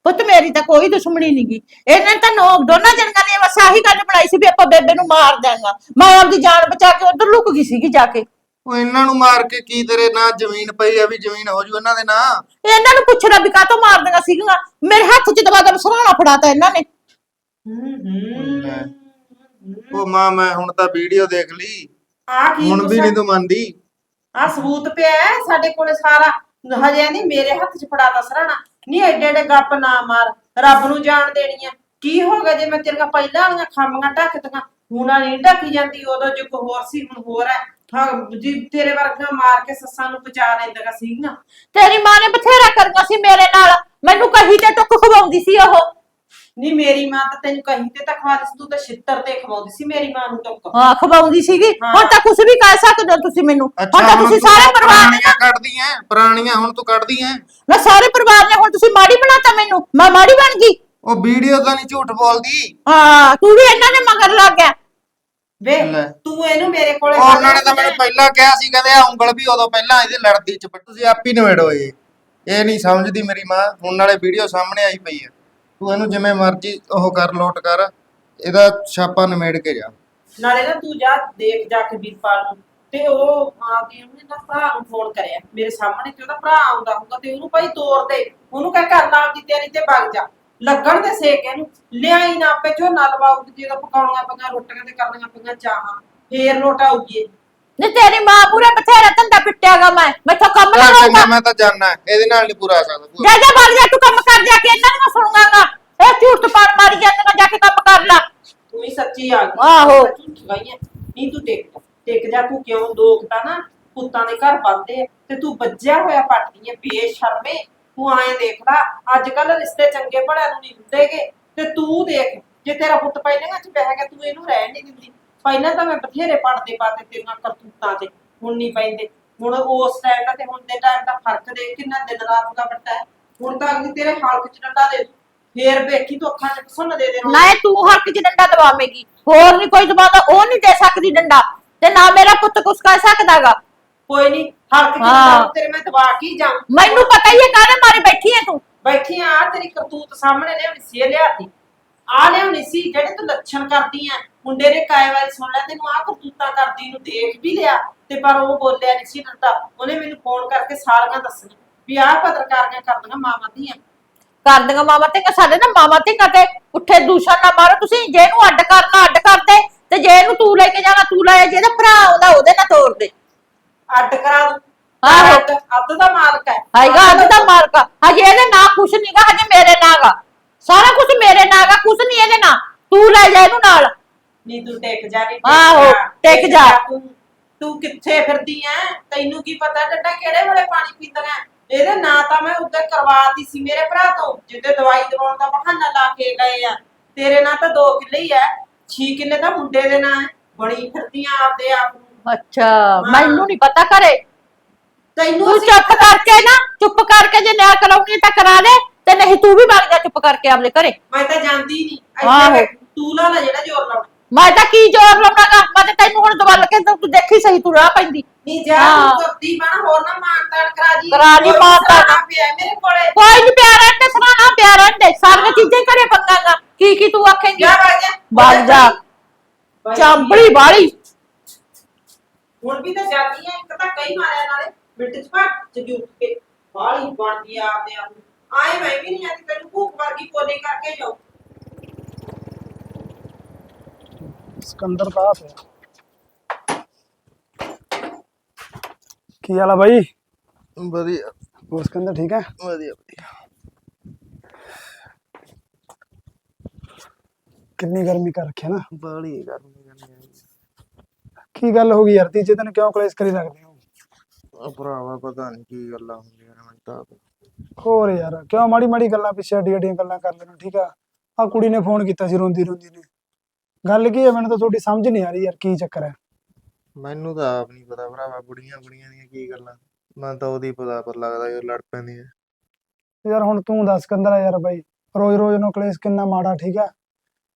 ਪੁੱਤ ਮੇਰੀ ਤਾਂ ਕੋਈ ਦੁਸ਼ਮਣੀ ਨਹੀਂਗੀ ਇਹਨੇ ਤਾਂ ਨੋ ਦੋਨਾਂ ਜਣਾਂ ਨੇ ਬਸ ਆਹੀ ਗੱਲ ਬਣਾਈ ਸੀ ਵੀ ਆਪਾਂ ਬੇਬੇ ਨੂੰ ਮਾਰ ਦਾਂਗਾ ਮੈਂ ਆਪਦੀ ਜਾਨ ਬਚਾ ਕੇ ਉਧਰ ਲੁਕ ਗਈ ਸੀਗੀ ਜਾ ਕੇ। ਉਹ ਇਹਨਾਂ ਨੂੰ ਮਾਰ ਕੇ ਕੀ ਤੇਰੇ ਨਾਂ ਜ਼ਮੀਨ ਪਈ ਆ ਵੀ ਜ਼ਮੀਨ ਹੋ ਜੂ ਇਹਨਾਂ ਦੇ ਨਾਂ? ਇਹਨਾਂ ਨੂੰ ਪੁੱਛਣਾ ਵੀ ਕਾਹਤੋਂ ਮਾਰ ਦਾਂਗਾ ਸੀਗਾ ਮੇਰੇ ਹੱਥ 'ਚ ਦਬਾ ਦਬ ਸਰਾਣਾ ਫੜਾਤਾ ਇਹਨਾਂ ਨੇ। ਹੂੰ ਹੂੰ ਲੈ। ਉਹ ਮਾਂ ਮੈਂ ਹੁਣ ਤਾਂ ਵੀਡੀਓ ਦੇਖ ਲਈ। ਆ ਕੀ ਹੁਣ ਵੀ ਨਹੀਂ ਤੂੰ ਮੰਨਦੀ। ਆ ਸਬੂਤ ਪਿਆ ਹੈ, ਸਾਡੇ ਕੋਲੇ ਸਾਰਾ। ਹਜੇ ਨਹੀਂ ਮੇਰੇ ਹੱਥ 'ਚ ਫੜਾਤਾ ਸਰਾਣਾ। ਨਹੀਂ ਐਡੇ ਐਡੇ ਗੱਪ ਨਾ ਮਾਰ। ਰੱਬ ਨੂੰ ਜਾਣ ਦੇਣੀ ਆ। ਕੀ ਹੋ ਗਿਆ ਜੇ ਮੈਂ ਤੇਰੀਆਂ ਪਹਿਲਾਂ ਵਾਲੀਆਂ ਖਾਮੀਆਂ ਢੱਕਤੀਆਂ ਹੁਣ ਵਾਲੀ ਨਹੀਂ ਢੱਕੀ ਜਾਂਦੀ ਉਦੋਂ ਜੋ ਕੋ ਹੋਰ ਸੀ ਹੁਣ ਹੋਰ ਹੈ। ਹਾਂ ਜੀ ਤੇਰੇ ਵਰਗਾ ਮਾਰ ਕੇ ਸੱਸਾਂ ਨੂੰ ਬਚਾ ਲੈਂਦਾ ਸੀਗੀਆਂ। ਤੇਰੀ ਮਾਂ ਨੇ ਬਥੇਰਾ ਕਰਨਾ ਸੀ ਮੇਰੇ ਨਾਲ। ਮੈਨੂੰ ਕਹੀ ਤੇ ਟੁੱਕ ਖਵਾਉਂਦੀ ਸੀ ਉਹ। ਨਹੀਂ ਮੇਰੀ ਮਾਂ ਤਾਂ ਤੈਨੂੰ ਕਹੀ ਤੇ ਤਾਂ ਖਵਾ ਸੀ ਤੂੰ ਤਾਂ ਛਿੱਤਰ ਤੇ ਖਵਾਉਂਦੀ ਸੀ ਮੇਰੀ ਮਾਂ ਨੂੰ ਟੁੱਕ ਹਾਂ ਖਵਾਉਂਦੀ ਸੀਗੀ। ਹਾਂ। ਹੁਣ ਤਾਂ ਕੁਝ ਵੀ ਕਹਿ ਸਕਦੇ ਹੋ ਤੁਸੀਂ ਮੈਨੂੰ। ਹੁਣ ਅੱਛਾ ਤਾਂ ਹੁਣ ਤੁਸੀਂ ਤੂੰ ਸਾਰੇ ਪਰਿਵਾਰ ਨੇ ਪੁਰਾਣੀਆਂ ਕੱਢਦੀ ਐ ਪੁਰਾਣੀਆਂ ਹੁਣ ਤੂੰ ਕੱਢਦੀ ਐ ਨਾ ਸਾਰੇ ਪਰਿਵਾਰ ਨੇ ਹੁਣ ਤੁਸੀਂ ਮਾੜੀ ਬਣਾਤਾ ਮੈਨੂੰ। ਮੈਂ ਮਾੜੀ ਬਣ ਗਈ। ਉਹ ਵੀਡੀਓ ਤਾਂ ਨਹੀਂ ਝੂਠ ਬੋਲਦੀ। ਹਾਂ ਤੂੰ ਵੀ ਇਹਨਾਂ ਦੇ ਮਗਰ ਲੱਗ ਗਿਆ। ਵੇ ਲੈ। ਤੂੰ ਇਹਨੂੰ ਮੇਰੇ ਕੋਲੇ ਉਹ ਉਹਨਾਂ ਨੇ ਤਾਂ ਮੈਨੂੰ ਪਹਿਲਾਂ ਕਿਹਾ ਸੀ ਕਹਿੰਦੇ ਆ ਉਂਗਲ ਵੀ ਉਦੋਂ ਪਹਿਲਾਂ ਇਹਦੇ ਲੜਦੀ ਚ ਤੁਸੀਂ ਆਪ ਹੀ ਨਵੇੜੋ ਇਹ। ਇਹ ਨਹੀਂ ਸਮਝਦੀ ਮੇਰੀ ਮਾਂ ਹੁਣ ਨਾਲੇ ਵੀਡੀਓ ਸਾਹਮਣੇ ਆਈ ਪਈ ਐ ਤੂੰ ਇਹਨੂੰ ਜਿਵੇਂ ਮਰਜ਼ੀ ਉਹ ਕਰ ਲੋਟ ਕਰ ਇਹਦਾ ਛਾਪਾ ਨਿਮੇੜ ਕੇ ਜਾ। ਨਾਲੇ ਨਾ ਤੂੰ ਜਾ ਦੇਖ ਜਾ ਕੇ ਵੀਰਪਾਲ ਨੂੰ। ਤੇ ਉਹ ਆ ਕੇ ਉਹਨੇ ਨਾ ਭਰਾ ਨੂੰ ਫੋਨ ਕਰਿਆ। ਮੇਰੇ ਸਾਹਮਣੇ ਤੇ ਉਹਦਾ ਭਰਾ ਆਉਂਦਾ ਹੁੰਦਾ ਤੇ ਉਹਨੂੰ ਭਾਈ ਤੋਰ ਦੇ। ਉਹਨੂੰ ਕਹਿ ਘਰ ਨਾਲ ਦੀ ਤੇਰੀ ਤੇ ਵਗ ਜਾ। ਲੱਗਣ ਤੇ ਸੇਕ ਇਹਨੂੰ। ਲਿਆਈ ਨਾ ਆਪੇ ਝੋਨਾ ਲਵਾਉ ਤੇ ਜਦੋਂ ਪਕਾਉਣੀਆਂ ਪਈਆਂ ਰੋਟੀਆਂ ਤੇ ਕਰਨੀਆਂ ਪਈਆਂ ਚਾਹਾਂ ਫੇਰ ਲੋਟ ਇਹ। ਨੀ ਤੇਰੀ ਮਾਂ ਪੂਰਾ ਬਥੇਰਾ ਧੰਦਾ ਪਿੱਟਿਆਗਾ ਮੈਂ ਮੈਥੋਂ ਕੰਮ ਨਾ ਚੱਲ ਚੰਗਾ ਮੈਂ ਤਾਂ ਜਾਣਾ ਇਹਦੇ ਨਾਲ ਨਹੀਂ ਪੂਰਾ ਆ ਸਕਦਾ ਭੂਆ। ਜਾ ਜਾ ਵਗ ਜਾ ਤੂੰ ਕੰਮ ਕਰ ਜਾ ਕੇ ਇਹਨਾਂ ਨੂੰ ਸੁਣਾਂਗਾ ਇਹ ਝੂਠ ਪਾੜ ਮਾਰੀ ਜਾਂਦੀਆਂ ਜਾ ਕੇ ਕੰਮ ਕਰ ਲੈ। ਤੂੰ ਹੀ ਸੱਚੀ ਆ ਗਈ। ਆਹੋ। ਝੂਠ ਗਈ ਹੈ ਨਹੀਂ ਤੂੰ ਟਿਕ ਟਿਕ ਜਾ ਤੂੰ ਕਿਉਂ ਲੋਕ ਤਾਂ ਨਾ? ਪੁੱਤਾਂ ਦੇ ਘਰ ਬੰਦੇ ਤੇ ਤੂੰ ਵੱਜਿਆ ਹੋਇਆ ਪੱਟਦੀ ਹੈ ਬੇਸ਼ਰਮੇ। ਤੂੰ ਆਏ ਦੇਖ ਲੈ ਅੱਜ ਕੱਲ ਰਿਸ਼ਤੇ ਚੰਗੇ ਭਲਿਆਂ ਨੂੰ ਨਹੀਂ ਹੁੰਦੇਗੇ ਤੇ ਤੂੰ ਦੇਖ ਜੇ ਤੇਰਾ ਪੁੱਤ ਪਹਿਲਾਂ ਚ ਬਹਿ ਗਿਆ ਤੂੰ ਇਹਨੂੰ ਰਹਿਣ ਨਹੀਂ ਦਿੰਦੀ। ਪਹਿਲਾਂ ਤਾਂ ਮੈਂ ਬਥੇਰੇ ਪੜਦੇ ਪਾਤੇ ਤੇਰੀਆਂ ਕਰਤੂਤਾਂ ਤੇ ਹੁਣ ਨਹੀਂ ਪੈਂਦੇ। ਹੁਣ ਉਸ ਟਾਈਮ ਦਾ ਤੇ ਹੁਣ ਦੇ ਟਾਈਮ ਦਾ ਫ਼ਰਕ ਦੇਖ ਕਿੰਨਾ ਦਿਨ ਰਾਤ ਦਾ ਵੱਡਾ ਹੈ। ਹੁਣ ਤਾਂ ਅਗਲੀ ਤੇਰੇ ਹਲਕ ਚ ਡੰਡਾ ਦੇ ਦੂ। ਫੇਰ ਵੇਖੀ ਤੂੰ ਅੱਖਾਂ ਚ ਸੁਣ ਦੇ ਦੇ ਨਾ ਇਹ ਤੂੰ ਹੱਕ ਚ ਡੰਡਾ ਦਵਾਵੇਂਗੀ ਹੋਰ ਨਹੀਂ ਕੋਈ ਦਵਾਉਂਦਾ ਉਹ ਨਹੀਂ ਦੇ ਸਕਦੀ ਡੰਡਾ। ਤੇ ਨਾ ਮੇਰਾ ਪੁੱਤ ਕੁਛ ਕਰ ਸਕਦਾਗਾ। ਕੋਈ ਨਹੀਂ ਹਲਕ ਚ ਹਾਂ। ਡੰਡਾ ਤੇਰੇ ਮੈਂ ਦਬਾ ਕੀ ਜਾਊਂ ਮੈਨੂੰ ਪਤਾ ਹੀ ਹੈ ਕਾਹਦੇ ਮਾਰੇ ਬੈਠੀ ਹੈ ਤੂੰ। ਬੈਠੀ ਆ ਤੇਰੀ ਕਰਤੂਤ ਸਾਹਮਣੇ ਲਿਆਉਣੀ ਸੀ ਇਹ ਲਿਆਤੀ। ਆ ਲਿਆਉਣੀ ਸੀ ਜਿਹੜੇ ਤੂੰ ਲੱਛਣ ਕਰਦੀ ਆ ਮੁੰਡੇ ਨੇ ਕਾਇ ਵਾਰੀ ਸੁਣ ਲਿਆ ਤੈਨੂੰ ਆ ਕਰਤੂਤਾਂ ਕਰਦੀ ਨੂੰ ਦੇਖ ਵੀ ਲਿਆ ਤੇ ਪਰ ਉਹ ਬੋਲਿਆ ਨਹੀਂ ਸੀ ਡਰਦਾ ਉਹਨੇ ਮੈਨੂੰ ਫੋਨ ਕਰਕੇ ਸਾਰੀਆਂ ਦੱਸਣੀਆਂ ਵੀ ਆਹ ਪੱਤਰਕਾਰੀਆਂ ਕਰਦੀਆਂ ਮਾਵਾਂ ਦੀਆਂ ਕਰਦੀਆਂ ਮਾਮਾ ਤੇ ਸਾਡੇ ਨਾ ਮਾਮਾ ਤੇ ਕਦੇ ਉੱਠੇ ਦੂਸ਼ਣ ਨਾ ਮਾਰੋ। ਤੁਸੀਂ ਜੇ ਇਹਨੂੰ ਅੱਡ ਕਰਨਾ ਅੱਡ ਕਰਦੇ ਤੇ ਜੇ ਇਹਨੂੰ ਤੂੰ ਲੈ ਕੇ ਜਾਣਾ ਤੂੰ ਲੈ ਜਾ ਭਰਾ ਆਉਂਦਾ ਉਹਦੇ ਨਾਲ ਤੋਰ ਦੇ। ਅੱਡ ਕਰਾ ਦੂੰ। ਆਹੋ। ਅੱਡ ਅੱਧ ਦਾ ਮਾਲਕ ਹੈ। ਹੈਗਾ ਅੱਡ ਦਾ ਮਾਲਕ। ਹਜੇ ਇਹਦੇ ਨਾਂ ਕੁਛ ਨਹੀਂਗਾ ਹਜੇ ਮੇਰੇ ਨਾਂ ਗਾ। ਸਾਰਾ ਕੁਝ ਮੇਰੇ ਨਾਂ ਗਾ ਕੁਛ ਨਹੀਂ ਇਹਦੇ ਨਾਂ। ਤੂੰ ਲੈ ਜਾ ਇਹਨੂੰ ਨਾਲ। ਨਹੀਂ ਤੂੰ ਟਿਕ ਜਾ ਨਹੀਂ ਆਹੋ, ਟਿਕ ਜਾ। ਤੂੰ ਤੂੰ ਕਿੱਥੇ ਫਿਰਦੀ ਐ? ਤੈਨੂੰ ਕੀ ਪਤਾ ਡੱਡਾ ਕਿਹੜੇ ਵੇਲੇ ਪਾਣੀ ਪੀਂਦਾ ਐ? ਇਹਦੇ ਨਾਂ ਤਾਂ ਮੈਂ ਉੱਤੇ ਕਰਵਾਤੀ ਸੀ ਮੇਰੇ ਭਰਾ ਤੋਂ ਜਿੱਦੇ ਦਵਾਈ ਦਵਾਉਣ ਦਾ ਬਹਾਨਾ ਲਾ ਕੇ ਗਏ ਆ। ਤੇਰੇ ਨਾਂ ਤਾਂ 2 ਕਿੱਲੇ ਹੀ ਐ। 6 ਕਿੱਲੇ ਤਾਂ ਮੁੰਡੇ ਦੇ ਨਾਂ ਐ। ਬਣੀ ਫਿਰਦੀਆਂ ਆਪਦੇ ਆਪ ਨੂੰ। ਅੱਛਾ ਮੈਨੂੰ ਨਹੀਂ ਪਤਾ ਕਰੇ ਤੈਨੂੰ ਤੂੰ ਅਸੀਂ- ਚੁੱਪ ਕਰਕੇ ਨਾ ਚੁੱਪ ਕਰਕੇ ਜੇ ਨਿਆ ਕਰਾਉਣੀ ਤਾਂ ਕਰਾ ਲੈ ਤੇ ਨਹੀਂ ਤੂੰ ਵੀ ਵਗ ਜਾ ਚੁੱਪ ਕਰਕੇ ਆਪਦੇ ਘਰੇ। ਮੈਂ ਤਾਂ ਜਾਂਦੀ ਨਹੀਂ ਆਹੋ। ਇੱਥੇ ਤੂੰ ਲਾ ਲੈ ਜਿਹੜਾ ਜ਼ੋਰ ਲਾਉਣਾ। ਮੈਂ ਤਾਂ ਕੀ ਜ਼ੋਰ ਲਾਉਣਾਗਾ ਮੈਂ ਤਾਂ ਤੈਨੂੰ ਹੁਣ ਦਵਲ ਕੇ ਤੂੰ ਦੇਖੀ ਸਹੀ ਤੂੰ ਰਾਹ ਪੈਂਦੀ। ਨਹੀਂ ਜਾ ਹਾਂ। ਤੂੰ ਕਰਦੀ ਬਣ ਹੋਰ ਨਾ ਮਾਨਤਾਨ ਕਰਾ ਜੀ ਕਰਾ ਲਈ ਕੋਈ ਮਾਨਤਾਨ। ਸਰਾਣਾ ਪਿਆ ਮੇਰੇ ਕੋਲੇ। ਕੋਈ ਨਹੀਂ ਪਿਆਰਾ ਤੇ ਸਰਾਣਾ ਪਿਆਰਾ ਤੇ ਸਾਰੀਆਂ ਚੀਜ਼ਾਂ ਹੀ ਘਰੇ ਪੰਗਾਗਾ। ਕੀ ਕੀ ਤੂੰ ਆਖੇਂਗੀ? ਜਾ ਵਗ ਜਾ। ਵਗ ਜਾ। ਚਾਂਬੜੀ ਵਾਲੀ। ਹੁਣ ਵੀ ਤਾਂ ਜਾਂਦੀ ਆ ਇੱਕ ਤਾਂ ਕਈ ਮਾਰਿਆ ਨਾਲੇ ਮਿੰਟ ਚ ਭੱਜ ਜਗੀ ਉੱਠ ਕੇ। ਬਾਹਲੀ ਬਣਦੀ ਆ ਆਪਦੇ ਆਪ ਨੂੰ। ਆਏ ਮੈਂ ਵੀ ਨਹੀਂ ਆਦੀ ਤੈਨੂੰ ਭੂਖ ਵਰਗੀ ਕੋਲੀ ਕਰਕੇ ਜਾਉ ਸਿਕੰਦਰ ਦਾ ਪਿਆ ਕੀ ਹਾਲ ਆ ਬਾਈ? ਵਧੀਆ। ਹੋਰ ਸਿਕੰਦਰ ਠੀਕ ਹੈ ਵਧੀਆ ਵਧੀਆ। ਕਿੰਨੀ ਗਰਮੀ ਕਰ ਰੱਖਿਆ ਨਾ। ਬਾਲੀ ਗਰਮੀ ਕਰਨੀ ਕੀ ਗੱਲ ਹੋ ਗਈ ਯਾਰ ਤੀਜੇ ਦਿਨ ਕਿਉਂ ਕਲੇਸ਼ ਕਰੀ ਰੱਖਦੇ ਹੋ? ਆ ਭਰਾਵਾ ਪਤਾ ਨਹੀਂ ਕੀ ਗੱਲਾਂ ਹੁੰਦੀਆਂ ਨੇ ਮੈਨੂੰ ਤਾਂ ਆਪ। ਹੋਰ ਯਾਰ ਕਿਉਂ ਮਾੜੀ ਮਾੜੀ ਗੱਲਾਂ ਪਿੱਛੇ ਅੱਡੀ ਅੱਡੀਆਂ ਗੱਲਾਂ ਕਰ ਲੈਣੋ ਠੀਕ ਆ? ਆ ਕੁੜੀ ਨੇ ਫੋਨ ਕੀਤਾ ਸੀ ਰੋਂਦੀ ਰੋਂਦੀ ਨੇ। ਗੱਲ ਕੀ ਹੈ ਮੈਨੂੰ ਤਾਂ ਤੁਹਾਡੀ ਸਮਝ ਨਹੀਂ ਆ ਰਹੀ ਯਾਰ ਕੀ ਚੱਕਰ ਹੈ? ਮੈਨੂੰ ਤਾਂ ਆਪ ਨਹੀਂ ਪਤਾ ਭਰਾਵਾ ਬੁੜੀਆਂ ਬੁੜੀਆਂ ਦੀਆਂ ਕੀ ਗੱਲਾਂ। ਮੈਂ ਤਾਂ ਉਹਦੀ ਪਤਾ ਪਰ ਲੱਗਦਾ ਇਹ ਲੜ ਪੈਂਦੀ ਹੈ। ਯਾਰ ਹੁਣ ਤੂੰ ਦੱਸ ਕੰਦਰਾ ਯਾਰ ਬਾਈ ਰੋਜ਼ ਰੋਜ਼ ਨੂੰ ਕਲੇਸ਼ ਕਿੰਨਾ ਮਾੜਾ ਠੀਕ ਆ?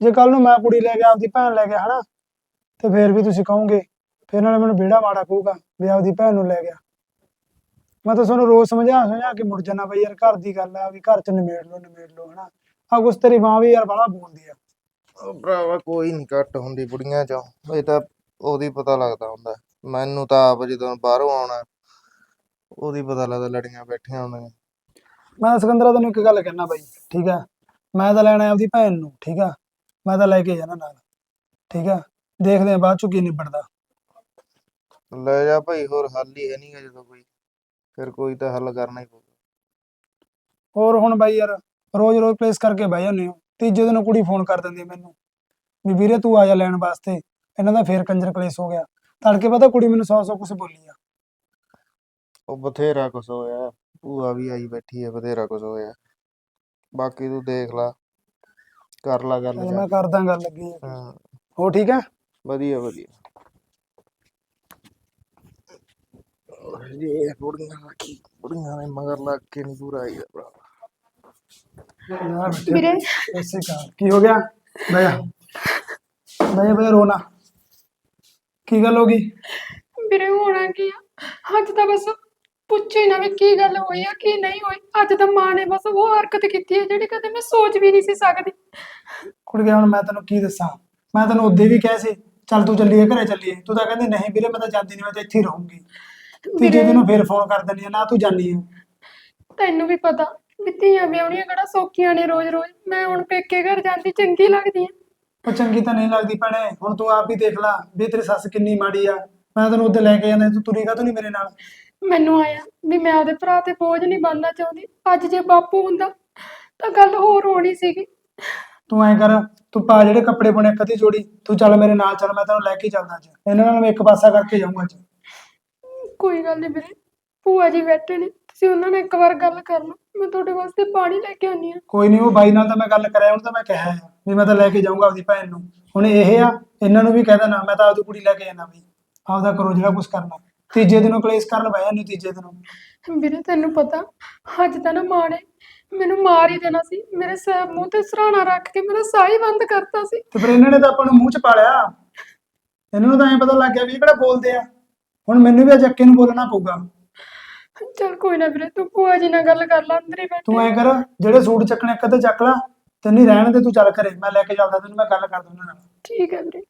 ਜੇ ਕੱਲ ਨੂੰ ਮੈਂ ਕੁੜੀ ਲੈ ਗਿਆ ਆਪਦੀ ਭੈਣ ਲੈ ਗਿਆ ਹਨਾ? ਤੇ ਫੇਰ ਵੀ ਤੁਸੀਂ ਕਹੋਗੇ ਫਿਰ ਨਾਲੇ ਮੈਨੂੰ ਬੇੜਾ ਮਾੜਾ ਕਹੂਗਾ ਵੀ ਆਪਦੀ ਭੈਣ ਨੂੰ ਲੈ ਗਿਆ। ਮੈਂ ਤਾਂ ਤੁਹਾਨੂੰ ਰੋਜ਼ ਸਮਝਾ ਸਮਝਾ ਕੇ ਮੁੜ ਜਾਣਾ ਬਈ ਯਾਰ ਘਰ ਦੀ ਗੱਲ ਆ ਵੀ ਘਰ ਚ ਨਿਮੇੜ ਲਓ ਨਿਮੇੜ ਲਓ ਹਨਾ। ਆ ਕੁਛ ਤੇਰੀ ਮਾਂ ਵੀ ਯਾਰ ਬੜਾ ਬੋਲਦੀ ਆ। ਉਹ ਭਰਾਵਾ ਕੋਈ ਨਹੀਂ ਘੱਟ ਹੁੰਦੀ ਬੁੜੀਆਂ ਚੋਂ ਇਹ ਤਾਂ ਉਹਦੀ ਪਤਾ ਲੱਗਦਾ ਹੁੰਦਾ। ਮੈਨੂੰ ਤਾਂ ਆਪ ਜਦੋਂ ਬਾਹਰੋਂ ਆਉਣਾ ਉਹਦੀ ਪਤਾ ਲੱਗਦਾ ਲੜੀਆਂ ਬੈਠੀਆਂ ਹੁੰਦੀਆਂ। ਮੈਂ ਸਿਕੰਦਰਾ ਤੈਨੂੰ ਇੱਕ ਗੱਲ ਕਹਿਣਾ ਬਾਈ ਠੀਕ ਆ? ਮੈਂ ਤਾਂ ਲੈਣਾ ਆਪਦੀ ਭੈਣ ਨੂੰ ਠੀਕ ਆ? ਮੈਂ ਤਾਂ ਲੈ ਕੇ ਜਾਣਾ ਨਾਲ ਠੀਕ ਆ? ਦੇਖਦੇ ਆ ਬਾਅਦ ਚ ਕੀ ਨਿਬੜਦਾ। ਲੈ ਜਾ ਭਾਈ ਹੋਰ ਹੱਲ ਹੀ ਹੈ ਨਹੀਂਗਾ ਜਦੋਂ ਕੋਈ। ਫਿਰ ਕੋਈ ਤਾਂ ਹੱਲ ਕਰਨਾ ਹੀ ਪਊਗਾ। ਹੋਰ ਹੁਣ ਬਾਈ ਯਾਰ ਰੋਜ਼ ਰੋਜ਼ ਪਲੇਸ ਕਰਕੇ ਬਹਿ ਜਾਂਦੇ ਹੋ। ਤੀਜੇ ਦਿਨ ਕੁੜੀ ਫੋਨ ਕਰ ਦਿੰਦੀ ਹੈ ਮੈਨੂੰ। ਵੀ ਵੀਰੇ ਤੂੰ ਆ ਜਾ ਲੈਣ ਵਾਸਤੇ। ਇਹਨਾਂ ਦਾ ਫੇਰ ਕੰਜਰ ਕਲੇਸ਼ ਹੋ ਗਿਆ। ਤੜਕੇ ਪਤਾ ਕੁੜੀ ਮੈਨੂੰ ਸੌ ਸੌ ਕੁਛ ਬੋਲੀ ਆ। ਉਹ ਬਥੇਰਾ ਕੁਛ ਹੋਇਆ। ਭੂਆ ਵੀ ਆਈ ਬੈਠੀ ਹੈ ਬਥੇਰਾ ਕੁਛ ਹੋਇਆ। ਬਾਕੀ ਤੂੰ ਦੇਖ ਲਾ। ਕਰ ਲਾ ਗੱਲ ਜਾ ਮੈਂ ਕਰਦਾ ਗੱਲ ਲੱਗੀ ਆ। ਹਾਂ। ਹੋ ਠੀਕ ਹੈ? ਵਧੀਆ ਵਧੀਆ। ਇਹ ਬੁੜੀਆਂ ਕੀ ਬੁੜੀਆਂ ਦੇ ਮਗਰ ਲੱਗ ਕੇ ਨਹੀਂ ਪੂਰਾ ਆਈਦਾ ਭਰਾ। ਵੀਰੇ। ਐਸੇ ਕਾ ਕੀ ਹੋ ਗਿਆ? ਬਈਆ ਬਈਆ ਬਈਆ ਰੋਣਾ ਕੀ ਗੱਲ ਹੋ ਗਈ? ਵੀਰੇ ਹੋਣਾ ਕੀ ਆ? ਅੱਜ ਤਾਂ ਬਸ ਪੁੱਛੋ ਹੀ ਨਾ ਵੀ ਕੀ ਗੱਲ ਹੋਈ ਆ ਕੀ ਨਹੀਂ ਹੋਈ। ਅੱਜ ਤਾਂ ਮਾਂ ਨੇ ਬਸ ਉਹ ਹਰਕਤ ਕੀਤੀ ਹੈ ਜਿਹੜੀ ਕਦੇ ਮੈਂ ਸੋਚ ਵੀ ਨਹੀਂ ਸੀ ਸਕਦੀ। ਕੁੜ ਗਿਆ ਹੁਣ ਮੈਂ ਤੈਨੂੰ ਕੀ ਦੱਸਾਂ? ਮੈਂ ਤੈਨੂੰ ਉਦੋਂ ਵੀ ਕਿਹਾ ਸੀ ਚੱਲ ਤੂੰ ਚੱਲੀਏ ਘਰੇ ਚੱਲੀਏ। ਤੂੰ ਤਾਂ ਕਹਿੰਦੀ ਨਹੀਂ ਵੀਰੇ ਮੈਂ ਤਾਂ ਜਾਂਦੀ ਨਹੀਂ ਮੈਂ ਤਾਂ ਇੱਥੇ ਹੀ ਰਹੂੰਗੀ। ਤੀਜੇ ਵੀਰੇ ਦਿਨ ਫੇਰ ਫੋਨ ਕਰ ਦਿੰਦੀ ਆ ਨਾ ਤੂੰ ਜਾਨੀ ਆ। ਤੈਨੂੰ ਵੀ ਪਤਾ ਵੀ ਧੀਆਂ ਵਿਆਹੁਣੀਆਂ ਕਿਹੜਾ ਸੌਖੀਆਂ ਨੇ ਰੋਜ਼-ਰੋਜ਼। ਮੈਂ ਹੁਣ ਪੇਕੇ ਘਰ ਜਾਂਦੀ ਚੰਗੀ ਲੱਗਦੀ ਆ। ਉਹ ਚੰਗੀ ਤਾਂ ਨਹੀਂ ਲੱਗਦੀ ਭੈਣੇ ਹੁਣ ਤੂੰ ਆਪ ਹੀ ਦੇਖ ਲੈ ਵੀ ਤੇਰੀ ਸੱਸ ਕਿੰਨੀ ਮਾੜੀ ਆ। ਮੈਂ ਤੈਨੂੰ ਉੱਧਰ ਲੈ ਕੇ ਜਾਂਦਾ ਤੂੰ ਤੁਰੀ ਤੂੰ ਨਹੀਂ ਮੇਰੇ ਨਾਲ? ਮੈਨੂੰ ਆਇਆ ਵੀ ਮੈਂ ਉਹਦੇ ਭਰਾ ਤੇ ਬੋਝ ਨਹੀਂ ਬਣਨਾ ਚਾਹੁੰਦੀ। ਅੱਜ ਜੇ ਬਾਪੂ ਹੁੰਦਾ ਤਾਂ ਗੱਲ ਹੋਰ ਹੋਣੀ ਸੀਗੀ। ਤੂੰ ਐਂ ਕਰ ਤੂੰ ਪਾ ਜਿਹੜੇ ਕੱਪੜੇ ਪਾਉਣੇ ਕਦੀ ਜੋੜੀ ਤੂੰ ਚੱਲ ਮੇਰੇ ਨਾਲ ਚੱਲ ਮੈਂ ਤੈਨੂੰ ਲੈ ਕੇ ਚੱਲਦਾ ਅੱਜ। ਇਹਨਾਂ ਨਾਲ ਮੈਂ ਇੱਕ ਪਾਸਾ ਕਰਕੇ ਜਾਊਂਗਾ ਅੱਜ। ਕੋਈ ਗੱਲ ਨਹੀਂ ਵੀਰੇ ਭੂਆ ਜੀ ਬੈਠੇ ਨੇ ਤੁਸੀਂ ਉਹਨਾਂ ਨਾਲ ਇੱਕ ਵਾਰ ਗੱਲ ਕਰ ਲਓ ਮੈਂ ਤੁਹਾਡੇ ਵਾਸਤੇ ਪਾਣੀ ਲੈ ਕੇ ਆਉਣੀ ਆ ਕੋਈ ਨਹੀਂ ਉਹ ਬਾਈ ਨਾਲ ਤਾਂ ਮੈਂ ਗੱਲ ਕਰਿਆ ਹੁਣ ਤਾਂ ਮੈਂ ਕਿਹਾ ਆ ਵੀ ਮੈਂ ਤਾਂ ਲੈ ਕੇ ਜਾਊਂਗਾ ਆਪਦੀ ਭੈਣ ਨੂੰ। ਹੁਣ ਇਹ ਆ ਇਹਨਾਂ ਨੂੰ ਵੀ ਕਹਿ ਦੇਣਾ ਮੈਂ ਤਾਂ ਆਪਦੀ ਕੁੜੀ ਲੈ ਕੇ ਜਾਣਾ ਵੀ ਆਪਦਾ ਕਰੋ ਜਿਹੜਾ ਕੁਝ ਕਰਨਾ। ਤੀਜੇ ਦਿਨੋਂ ਕਲੇਸ਼ ਕਰਨ ਬਹਿ ਜਾਂਦੀ ਤੀਜੇ ਦਿਨੋਂ। ਵੀਰੇ ਤੈਨੂੰ ਪਤਾ ਅੱਜ ਤਾਂ ਨਾ ਮਾਂ ਨੇ ਮੈਨੂੰ ਮਾਰ ਹੀ ਦੇਣਾ ਸੀ। ਮੇਰੇ ਸਿਰ ਮੂੰਹ ਤੇ ਸਰਾਣਾ ਰੱਖ ਕੇ ਮੇਰਾ ਸਾਹ ਹੀ ਬੰਦ ਕਰਤਾ ਸੀ। ਤੇ ਫਿਰ ਇਹਨਾਂ ਨੇ ਤਾਂ ਆਪਾਂ ਨੂੰ ਮੂੰਹ ਚ ਪਾ ਲਿਆ ਇਹਨਾਂ ਨੂੰ ਤਾਂ ਐਂ ਪਤਾ ਲੱਗ ਗਿਆ ਵੀ ਇਹ ਕਿਹੜਾ ਬੋਲਦੇ ਆ। ਹੁਣ ਮੈਨੂੰ ਵੀ ਅੱਜ ਅੱਕੇ ਨੂੰ ਬੋਲਣਾ ਪਊਗਾ। ਚਲ ਕੋਈ ਨਾ ਵੀਰੇ ਤੂੰ ਭੂਆ ਜੀ ਨਾਲ ਗੱਲ ਕਰ ਲੈ ਅੰਦਰ ਹੀ ਤੂੰ ਬੈਠੇ ਐਂ ਕਰ ਜਿਹੜੇ ਸੂਟ ਚੱਕਣੇ ਇੱਕ ਅੱਧੇ ਚੱਕ ਲਾ। ਤੇ ਨਹੀਂ ਰਹਿਣ ਦੇ ਤੂੰ ਚੱਲ ਘਰੇ। ਮੈਂ ਲੈ ਕੇ ਚੱਲਦਾ ਤੈਨੂੰ ਮੈਂ ਗੱਲ ਕਰ ਦੂੰ ਉਹਨਾਂ ਨਾਲ ਠੀਕ ਹੈ ਵੀਰੇ।